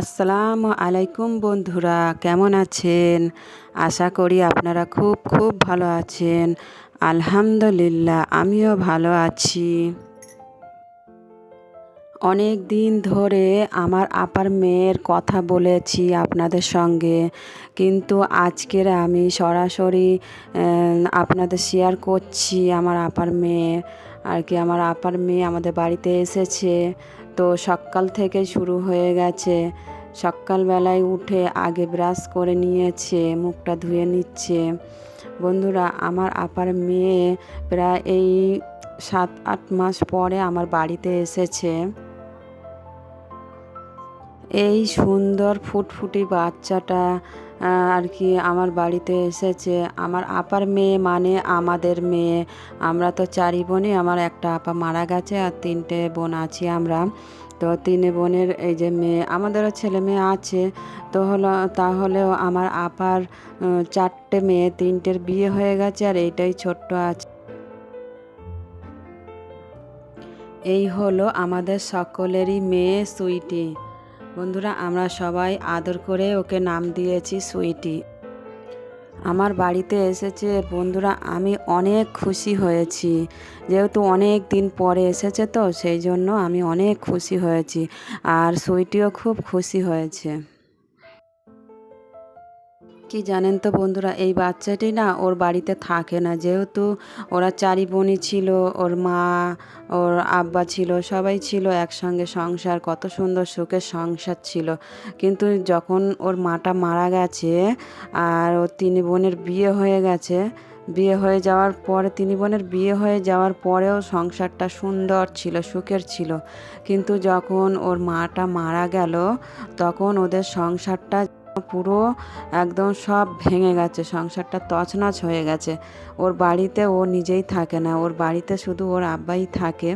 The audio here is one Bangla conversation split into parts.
আসসালামু আলাইকুম বন্ধুরা, কেমন আছেন? আশা করি আপনারা খুব খুব ভালো আছেন। আলহামদুলিল্লাহ, আমিও ভালো আছি। অনেক দিন ধরে আমার আপার মেয়ের কথা বলেছি আপনাদের সঙ্গে, কিন্তু আজকের আমি সরাসরি আপনাদের শেয়ার করছি আমার আপার মেয়ে। আর কি আমার আপার মেয়ে আমাদের বাড়িতে এসেছে। তো সকাল থেকে শুরু হয়ে গেছে। সকালবেলায় উঠে আগে ব্রাশ করে নিয়েছে, মুখটা ধুয়ে নিচ্ছে। বন্ধুরা, আমার আপার মেয়ে প্রায় এই সাত, আট মাস পরে আমার বাড়িতে এসেছে। এই সুন্দর ফুটফুটি বাচ্চাটা আর কি আমার বাড়িতে এসেছে। আমার আপার মেয়ে মানে আমাদের মেয়ে। আমরা তো চারি বোনই, আমার একটা আপা মারা গেছে আর তিনটে বোন আছি আমরা। তো তিনে বোনের এই যে মেয়ে, আমাদেরও ছেলে মেয়ে আছে। তো হলো, তাহলেও আমার আপার চারটে মেয়ে, তিনটের বিয়ে হয়ে গেছে আর এইটাই ছোট্ট আছে। এই হলো আমাদের সকলেরই মেয়ে সুইটি। বন্ধুরা, আমরা সবাই আদর করে ওকে নাম দিয়েছি সুইটি। আমার বাড়িতে এসেছে, বন্ধুরা, আমি অনেক খুশি হয়েছি। যেহেতু অনেক দিন পরে এসেছে তো, সেই জন্য আমি অনেক খুশি হয়েছি। আর সুইটিও খুব খুশি হয়েছে। কি জানেন তো বন্ধুরা, এই বাচ্চাটি না ওর বাড়িতে থাকে না। যেহেতু ওরা চারি বোনই ছিল, ওর মা, ওর আব্বা ছিল, সবাই ছিল একসঙ্গে সংসার, কত সুন্দর সুখের সংসার ছিল। কিন্তু যখন ওর মাটা মারা গেছে আর ওর তিন বোনের বিয়ে হয়ে গেছে, বিয়ে হয়ে যাওয়ার পরে, তিন বোনের বিয়ে হয়ে যাওয়ার পরেও সংসারটা সুন্দর ছিল, সুখের ছিল। কিন্তু যখন ওর মাটা মারা গেল, তখন ওদের সংসারটা পুরো একদম সব ভেঙে গেছে, সংসারটা তছনছ হয়ে গেছে। ওর বাড়িতে ও নিজেই থাকে না, ওর বাড়িতে শুধু ওর আব্বাই থাকে।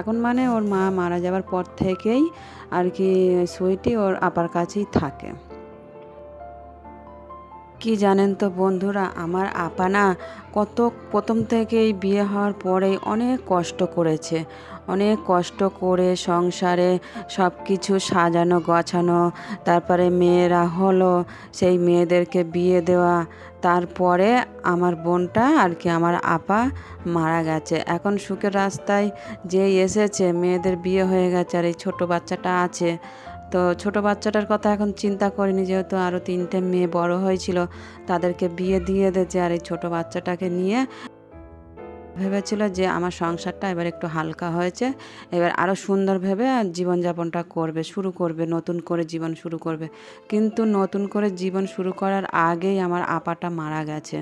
এখন মানে ওর মা মারা যাওয়ার পর থেকেই আর কি সুইটি ওর আপার কাছেই থাকে। কি জানেন তো বন্ধুরা? আমার আপা না কত প্রথম থেকেই বিয়ে হওয়ার পরেই অনেক কষ্ট করেছে। অনেক কষ্ট করে সংসারে সব কিছু সাজানো, গোছানো, তারপরে মেয়েরা হলো, সেই মেয়েদেরকে বিয়ে দেওয়া, তারপরে আমার বোনটা আর কি আমার আপা মারা গেছে। এখন সুখের রাস্তায় যে এসেছে, মেয়েদের বিয়ে হয়ে গেছে আর এই ছোটো বাচ্চাটা আছে তো ছোট বাচ্চাটার কথা এখন চিন্তা করিনি, যেহেতু আরও তিনটে মেয়ে বড় হয়েছিল, তাদেরকে বিয়ে দিয়ে দিয়েছে আর এই ছোটো বাচ্চাটাকে নিয়ে ভেবেছিল যে আমার সংসারটা এবার একটু হালকা হয়েছে, এবার আরও সুন্দর ভেবে জীবনযাপনটা করবে, শুরু করবে, নতুন করে জীবন শুরু করবে। কিন্তু নতুন করে জীবন শুরু করার আগেই আমার আপাটা মারা গেছে।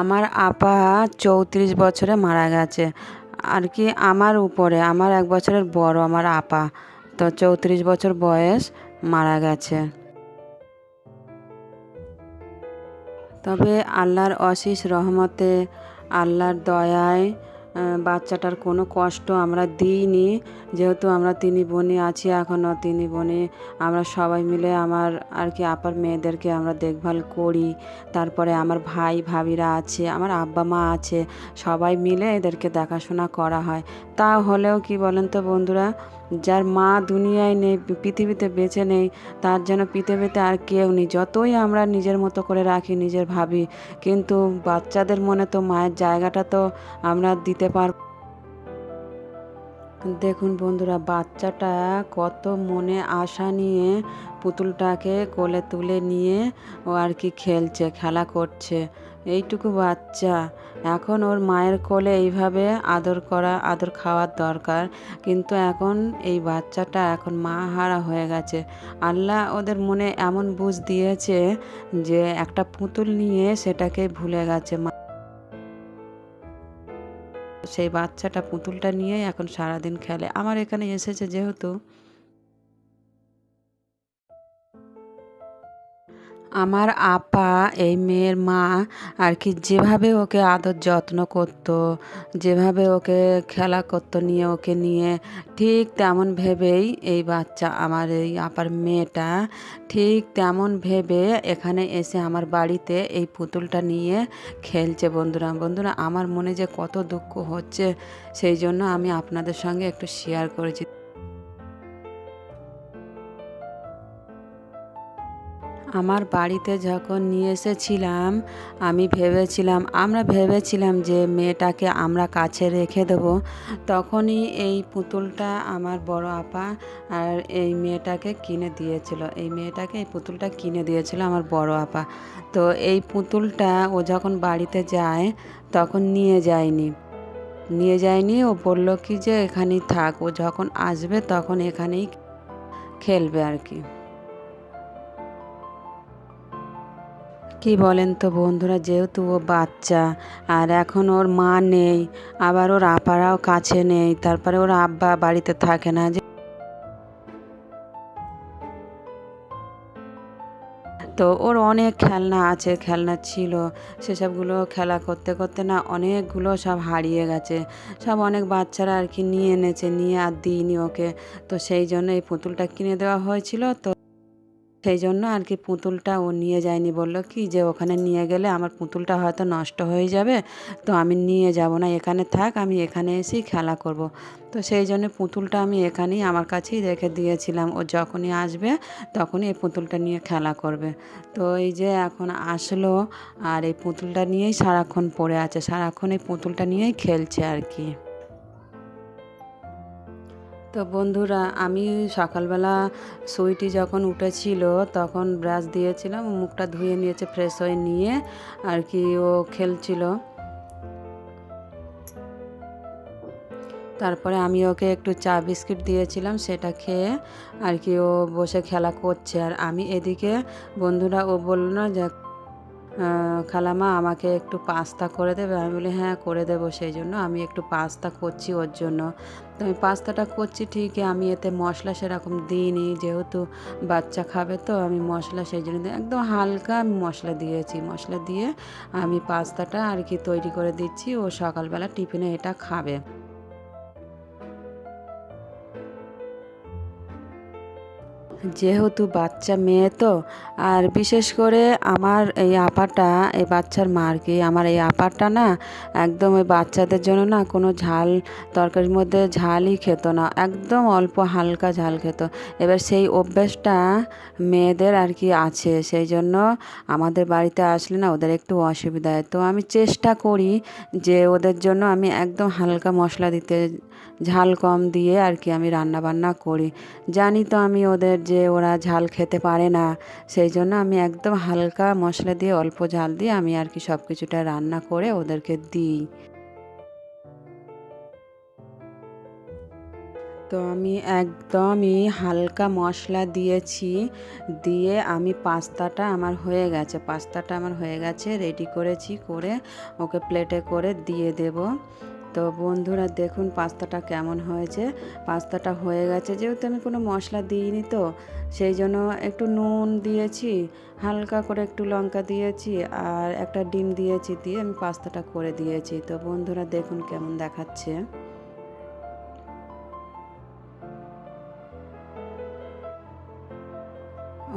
আমার আপা চৌত্রিশ বছরে মারা গেছে। আর কি আমার উপরে, আমার এক বছরের বড় আমার আপা, তো চৌত্রিশ বছর বয়স মারা গেছে। তবে আল্লাহর অশেষ রহমতে, আল্লাহর দয়ায় বাচ্চাটার কোনো কষ্ট আমরা দিইনি। যেহেতু আমরা তিনি বোনে আছি এখনও তিনি বোনে আমরা সবাই মিলে আমার আর কি আপার মেয়েদেরকে আমরা দেখভাল করি। তারপরে আমার ভাই, ভাবিরা আছে, আমার আব্বা মা আছে, সবাই মিলে এদেরকে দেখাশোনা করা হয়। তা হলেও কি বলেন তো বন্ধুরা, যার মা দুনিয়ায় নেই, পৃথিবীতে বেঁচে নেই, তার যেন পৃথিবীতে আর কেউ নেই। যতই আমরা নিজের মতো করে রাখি, নিজের ভাবি, কিন্তু বাচ্চাদের মনে তো মায়ের জায়গাটা তো আমরা দিতে পার দেখুন বন্ধুরা, বাচ্চাটা কত মনে আশা নিয়ে পুতুলটাকে কোলে তুলে নিয়ে ও আর কি খেলছে, খেলা করছে। এইটুকু বাচ্চা। এখন ওর মায়ের কোলে এইভাবে আদর করা, আদর খাওয়ার দরকার। কিন্তু এখন এই বাচ্চাটা এখন মা হারা হয়ে গেছে। আল্লাহ ওদের মনে এমন বুঝ দিয়েছে যে একটা পুতুল নিয়ে সেটাকে ভুলে গেছে মা। সেই বাচ্চাটা পুতুলটা নিয়ে এখন সারাদিন খেলে। আমার এখানে এসেছে যেহেতু আমার আপা, এই মেয়ের মা আর কি যেভাবে ওকে আদর যত্ন করতো, যেভাবে ওকে খেলা করতো, নিয়ে ওকে নিয়ে, ঠিক তেমন ভেবেই এই বাচ্চা, আমার এই আপার মেয়েটা, ঠিক তেমন ভেবে এখানে এসে আমার বাড়িতে এই পুতুলটা নিয়ে খেলছে বন্ধুরা। বন্ধুরা, আমার মনে যে কত দুঃখ হচ্ছে, সেই জন্য আমি আপনাদের সঙ্গে একটু শেয়ার করেছি। আমার বাড়িতে যখন নিয়ে এসেছিলাম, আমি ভেবেছিলাম, আমরা ভেবেছিলাম যে মেয়েটাকে আমরা কাছে রেখে দেবো, তখনই এই পুতুলটা আমার বড় আপা আর এই মেয়েটাকে কিনে দিয়েছিল। এই মেয়েটাকে এই পুতুলটা কিনে দিয়েছিল আমার বড় আপা। তো এই পুতুলটা ও যখন বাড়িতে যায়, তখন নিয়ে যায়নি। নিয়ে যায়নি, ও বলল কি যে এখানেই থাক। ও যখন আসবে, তখন এখানেই খেলবে আর কি। কি বলেন তো বন্ধুরা? যেহেতু ও বাচ্চা, আর এখন ওর মা নেই, আবার ওর আপারাও কাছে নেই, তারপরে ওর আব্বা বাড়িতে থাকে না। যে তো ওর অনেক খেলনা আছে, খেলনা ছিল, সেসবগুলো খেলা করতে করতে না অনেকগুলো সব হারিয়ে গেছে। সব অনেক বাচ্চারা আর কি নিয়ে এনেছে, নিয়ে আর দিইনি ওকে। তো সেই জন্য এই পুতুলটা কিনে দেওয়া হয়েছিল, তো সেই জন্য আর কি পুতুলটা ও নিয়ে যায়নি। বলল, কি যে ওখানে নিয়ে গেলে আমার পুতুলটা হয়তো নষ্ট হয়ে যাবে, তো আমি নিয়ে যাব না, এখানে থাক, আমি এখানে এসেই খেলা করব। তো সেই জন্য পুতুলটা আমি এখানেই আমার কাছেই রেখে দিয়েছিলাম। ও যখনই আসবে, তখনই এই পুতুলটা নিয়ে খেলা করবে। তো এই যে এখন আসলো, আর এই পুতুলটা নিয়েই সারাক্ষণ পড়ে আছে, সারাক্ষণ এই পুতুলটা নিয়েই খেলছে আর কি। তো বন্ধুরা, আমি সকালবেলা সুইটি যখন উঠেছিল, তখন ব্রাশ দিয়েছিলাম, মুখটা ধুয়ে নিয়েছে ফ্রেশ হয়ে নিয়ে আর কি ও খেলছিল। তারপরে আমি ওকে একটু চা বিস্কিট দিয়েছিলাম, সেটা খেয়ে আর কি ও বসে খেলা করছে। আর আমি এদিকে, বন্ধুরা ও বলল না যে খালামা, আমাকে একটু পাস্তা করে দেবে? আমি বলি হ্যাঁ করে দেবো সেই জন্য। আমি একটু পাস্তা করছি ওর জন্য। তো আমি পাস্তাটা করছি ঠিকই। আমি এতে মশলা সেরকম দিইনি, যেহেতু বাচ্চা খাবে তো, আমি মশলা সেই জন্য একদম হালকা আমি মশলা দিয়েছি। মশলা দিয়ে আমি পাস্তাটা আর কি তৈরি করে দিচ্ছি। ও সকালবেলা টিফিনে এটা খাবে। যেহেতু বাচ্চা মেয়ে তো, আর বিশেষ করে আমার এই আপাটা, এই বাচ্চার মার কি? আমার এই আপাটা না, একদম ওই বাচ্চাদের জন্য না কোনো ঝাল তরকারির মধ্যে ঝালই খেত না, একদম অল্প হালকা ঝাল খেত। এবার সেই অভ্যেসটা মেয়েদের আর কি আছে, সেই জন্য আমাদের বাড়িতে আসলে না ওদের একটু অসুবিধা হয়। তো আমি চেষ্টা করি যে ওদের জন্য আমি একদম হালকা মশলা দিতে ঝাল কম দিয়ে আর কি আমি রান্না বান্না করি। জানি তো আমি ওদের যে ওরা ঝাল খেতে পারে না, সেই জন্য আমি একদম হালকা মশলা দিয়ে অল্প ঝাল দিয়ে আমি আর কি সব কিছুটা রান্না করে ওদেরকে দিই। তো আমি একদমই হালকা মশলা দিয়েছি, দিয়ে আমি পাস্তাটা আমার হয়ে গেছে, পাস্তাটা আমার হয়ে গেছে রেডি করেছি করে ওকে প্লেটে করে দিয়ে দেব। তো বন্ধুরা দেখুন পাস্তাটা কেমন হয়েছে। পাস্তাটা হয়ে গেছে, যেহেতু আমি কোনো মশলা দিইনি তো, সেই জন্য একটু নুন দিয়েছি, হালকা করে একটু লঙ্কা দিয়েছি আর একটা ডিম দিয়েছি দিয়ে আমি পাস্তাটা করে দিয়েছি। তো বন্ধুরা দেখুন কেমন দেখাচ্ছে।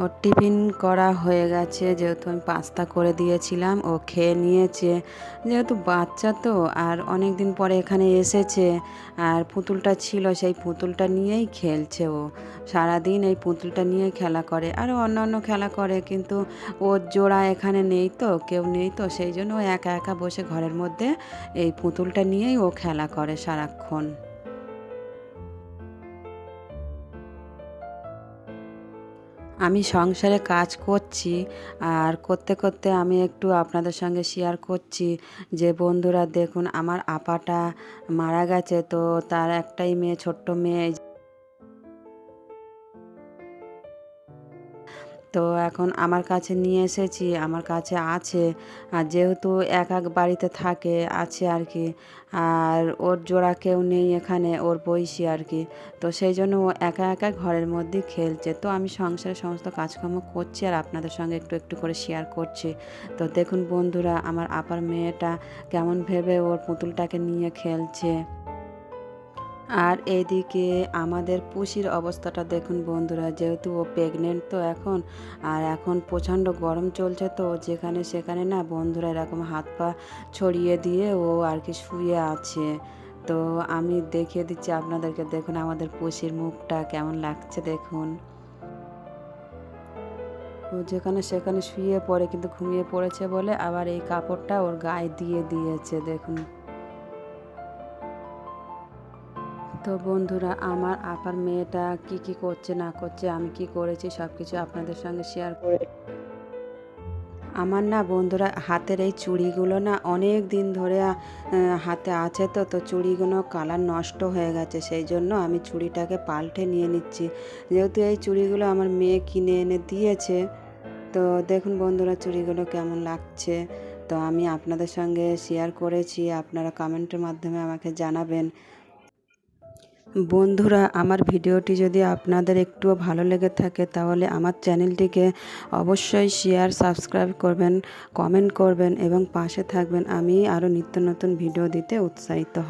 ওর টিফিন করা হয়ে গেছে, যেহেতু আমি পাস্তা করে দিয়েছিলাম, ও খেয়ে নিয়েছে। যেহেতু বাচ্চা তো, আর অনেক দিন পরে এখানে এসেছে, আর পুতুলটা ছিল, সেই পুতুলটা নিয়েই খেলছে ও। সারাদিন এই পুতুলটা নিয়ে খেলা করে আরও অন্যান্য খেলা করে, কিন্তু ওর জোড়া এখানে নেই তো, কেউ নেই তো, সেই জন্য ও একা একা বসে ঘরের মধ্যে এই পুতুলটা নিয়েই ও খেলা করে সারাক্ষণ। আমি সংসারে কাজ করছি আর করতে করতে আমি একটু আপনাদের সঙ্গে শেয়ার করছি যে, বন্ধুরা দেখুন, আমার আপাটা মারা গেছে, তো তার একটাই মেয়ে, ছোট্ট মেয়ে তো এখন আমার কাছে নিয়ে এসেছি, আমার কাছে আছে। আর যেহেতু এক এক বাড়িতে থাকে, আছে আর কি। আর ওর জোড়া কেউ নেই এখানে, ওর বয়সী আর কি। তো সেই জন্য ও একা একা ঘরের মধ্যেই খেলছে। তো আমি সংসারের সমস্ত কাজকর্ম করছি আর আপনাদের সঙ্গে একটু একটু করে শেয়ার করছি। তো দেখুন বন্ধুরা, আমার আপার মেয়েটা কেমন ভেবে ওর পুতুলটাকে নিয়ে খেলছে। আর এদিকে আমাদের পুষির অবস্থাটা দেখুন বন্ধুরা, যেহেতু ও প্রেগনেন্ট তো এখন, আর এখন প্রচণ্ড গরম চলছে তো, যেখানে সেখানে না বন্ধুরা এরকম হাত পা ছড়িয়ে দিয়ে ও আর কি শুয়ে আছে। তো আমি দেখিয়ে দিচ্ছি আপনাদেরকে, দেখুন আমাদের পুষির মুখটা কেমন লাগছে দেখুন। ও যেখানে সেখানে শুয়ে পড়ে, কিন্তু ঘুমিয়ে পড়েছে বলে আবার এই কাপড়টা ওর গায়ে দিয়ে দিয়েছে, দেখুন। তো বন্ধুরা, আমার আপার মেয়েটা কি কি করছে না করছে, আমি কি করেছি সব কিছু আপনাদের সঙ্গে শেয়ার করে আমার না বন্ধুরা, হাতের এই চুড়িগুলো না অনেক দিন ধরে হাতে আছে তো তো চুড়িগুলো কালার নষ্ট হয়ে গেছে, সেই জন্য আমি চুড়িটাকে পাল্টে নিয়ে নিচ্ছি। যেহেতু এই চুড়িগুলো আমার মেয়ে কিনে এনে দিয়েছে, তো দেখুন বন্ধুরা চুড়িগুলো কেমন লাগছে। তো আমি আপনাদের সঙ্গে শেয়ার করেছি, আপনারা কমেন্টের মাধ্যমে আমাকে জানাবেন। বন্ধুরা, আমার ভিডিওটি যদি আপনাদের একটুও ভালো লেগে থাকে, তাহলে আমার চ্যানেলটিকে অবশ্যই শেয়ার সাবস্ক্রাইব করবেন কমেন্ট করবেন এবং পাশে থাকবেন। আমি আরও নিত্য নতুন ভিডিও দিতে উৎসাহিত